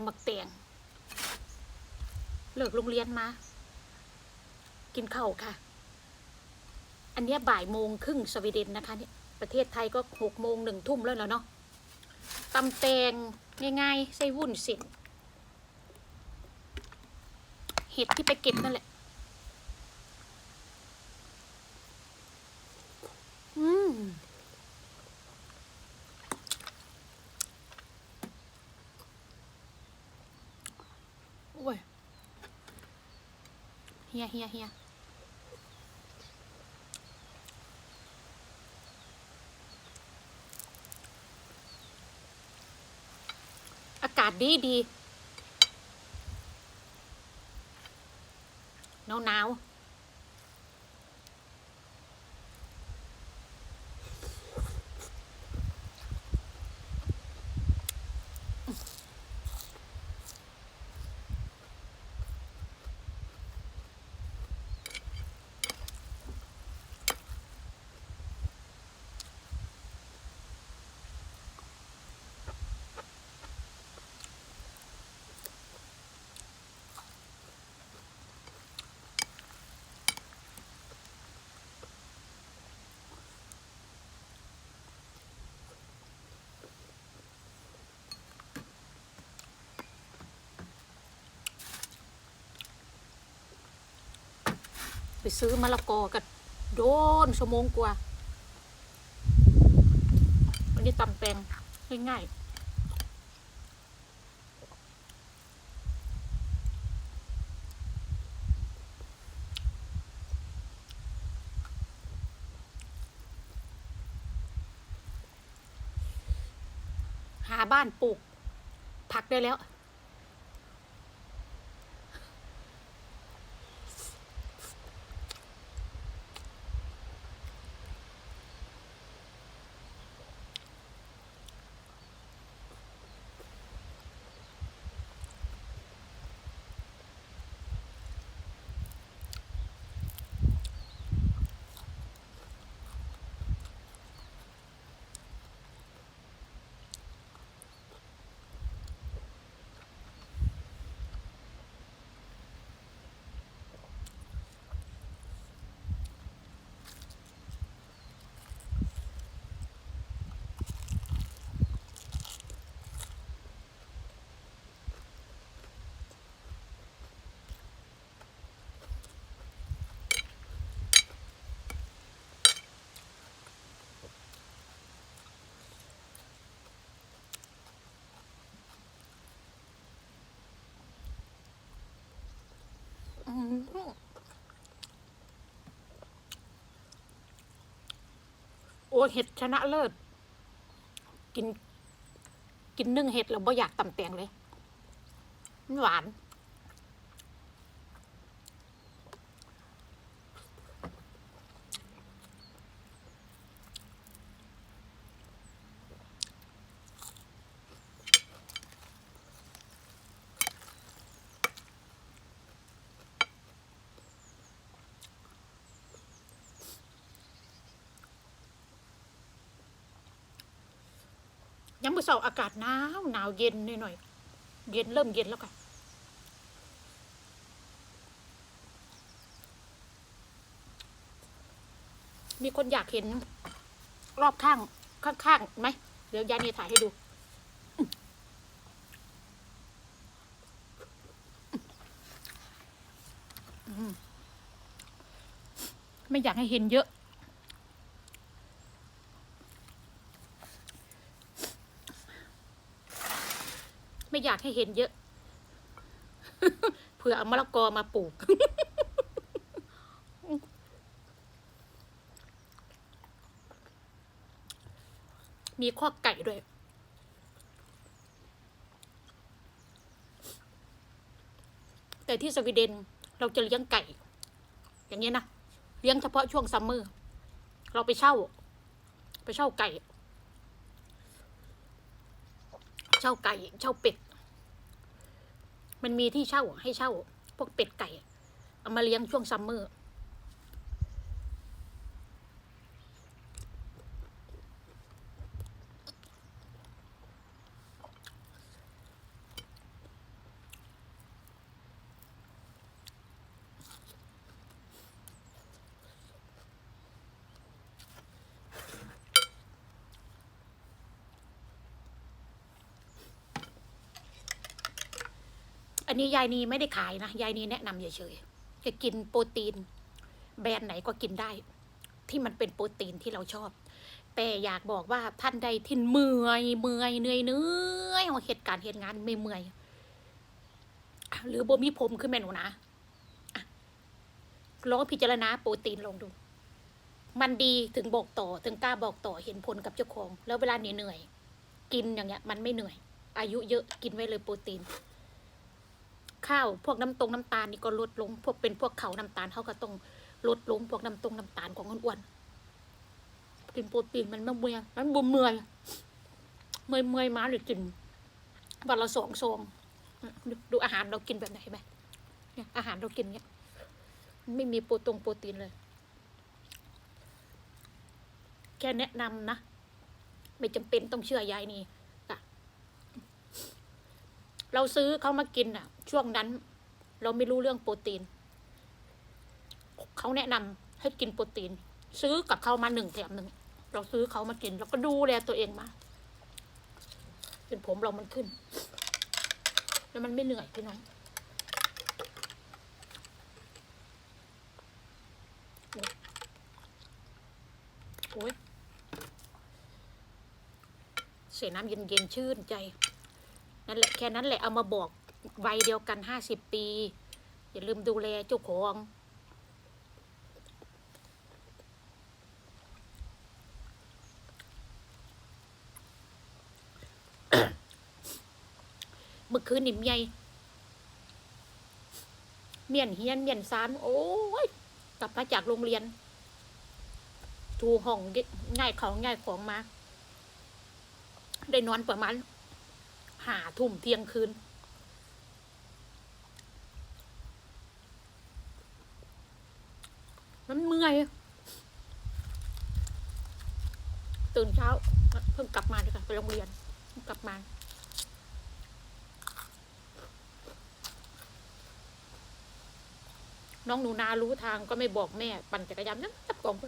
ำบักแตงเลิกโรงเรียนมา กินข้าวค่ะ อันนี้บ่ายโมงครึ่งสวีเดนนะคะเนี่ยประเทศไทยก็หกโมงหนึ่งทุ่มแล้วแล้วเนาะตำแตงง่ายๆใส่วุ้นเส้นเห็ดที่ไปเก็บนั่นแหละอืม โอ้ยเฮียเฮียเฮียอากาศดีดีหนาวหนาว ไปซื้อมะละกอกันโดนชั่วโมงกว่าวันนี้ตำแตงง่ายๆหาบ้านปลูกผักได้แล้ว อืม โอ้เห็ดชนะเลิศ กิน กินนึ่งเห็ดแล้วบ่อยากตำแตงเลย หวาน ยังมือเสาอากาศหนาวหนาวเย็นหน่อยๆเย็นเริ่มเย็นแล้วค่ะมีคนอยากเห็นรอบข้างข้างๆไหมเดี๋ยวยานีถ่ายให้ดู ไม่อยากให้เห็นเยอะ อยากให้เห็นเยอะ เผื่อเอามะละกอมาปลูก มีข้อไก่ด้วยแต่ที่สวีเดนเราจะเลี้ยงไก่ อย่างเงี้ยนะเลี้ยงเฉพาะช่วงซัมเมอร์ เราไปเช่า ไปเช่าไก่ เช่าไก่ เช่าเป็ด มันมีที่เช่าให้เช่า พวกเป็ดไก่ เอามาเลี้ยงช่วงซัมเมอร์ นนี้ยายนีไม่ได้ขายนะยายนีแนะนำเฉยๆจะกินโปรตีน แบรนด์ไหนก็กินได้ ที่มันเป็นโปรตีนที่เราชอบ แต่อยากบอกว่าท่านใดที่เมื่อยเมื่อยเหนื่อยเหนื่อยเหตุการณ์เหตุงานไม่เมื่อยหรือบ่มีผมขึ้นแม่หนูนะอะลองพิจารณาโปรตีนลองดู มันดีถึงบอกต่อถึงกล้าบอกต่อเห็นผลกับเจ้าของ แล้วเวลาเหนื่อย กินอย่างเงี้ย มันไม่เหนื่อย อายุเยอะกินไว้เลยโปรตีน ข้าวพวกน้ำตรงน้ำตาลนี่ก็ลดลง พวกเป็นพวกเขาน้ำตาลเขาก็ต้องลดลงพวกน้ำตรงน้ำตาลของอ้วนกินโปรตีนมันไม่เมื่อยมันบ่เมื่อยเมื่อยเมื่อยมาหรือกินวันละสองซองดูดูอาหารเรากินแบบไหนไหมเนี่ยอาหารเรากินเนี้ยไม่มีโปรตรงโปรตีนเลย แค่แนะนำนะ ไม่จำเป็นต้องเชื่อยายนี่ เราซื้อเขามากินอะ ช่วงนั้น เราไม่รู้เรื่องโปรตีน เขาแนะนำให้กินโปรตีน ซื้อกับเขามาหนึ่งแถมหนึ่งเราซื้อเขามากินเราก็ดูแลตัวเองมาจนผมเรามันขึ้น แล้วมันไม่เหนื่อยพี่น้องโอ้ยเสียน้ำเย็นๆชื่นใจ นั่นแหละแค่นั้นแหละเอามาบอกวัยเดียวกันห้าสิบปี อย่าลืมดูแลเจ้าของเมื่อคืนนิ่มใหญ่เมียนเฮียนเมียนซานโอ้ยกลับมาจากโรงเรียนทูห้องง่ายของง่ายของมา ได้นอนประมาณ หาทุ่มเที่ยงคืนมันเมื่อย ตื่นเช้า เพิ่งกลับมาเลยค่ะไปโรงเรียน กลับมาน้องหนูนารู้ทางก็ไม่บอกแม่ ปั่นจักรยานนั่งจับกล่องไป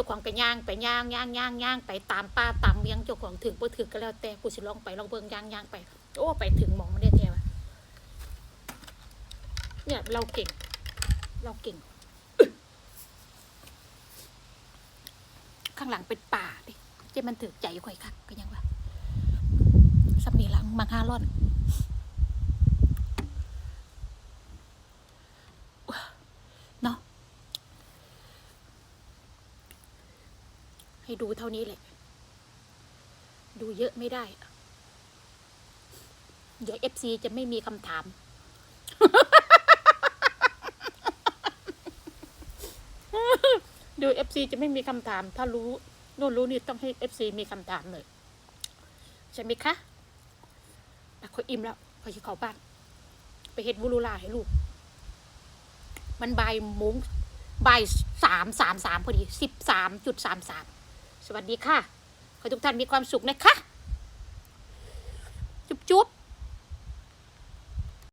จ้าของก็ย่างไปย่างย่างย่างย่างไปตามป้าตามเมียงเจ้าของถึงบ่ถึงก็แล้วแต่กูสิลองไปลองเบิ่งย่างย่างไป โอ้ไปถึงมองไม่ได้แท้วะเนี่ยเราเก่ง เราเก่ง ข้างหลังเป็นป่าดิเจะมันถือใจข่อยคักก็ยังว่าสับนีหลังมาห้าร่อน เนาะให้ ดูเท่านี้แหละ ดูเยอะไม่ได้ เดี๋ยวเอฟซีจะไม่มีคำถาม ดูเอฟซีจะไม่มีคำถาม ถ้ารู้นู่นรู้นี่ต้องให้เอฟซีมีคำถามเลยใช่ไหมคะแต่เขาอิ่มแล้วพอจะเข้าบ้าน ไปเฮ็ดบุรุลาให้ลูก มันบายโมงบ่ายสามสามสามพอดีสิบสามจุดสามสาม สวัสดีค่ะ ขอทุกท่านมีความสุขนะคะ จุ๊บจุ๊บ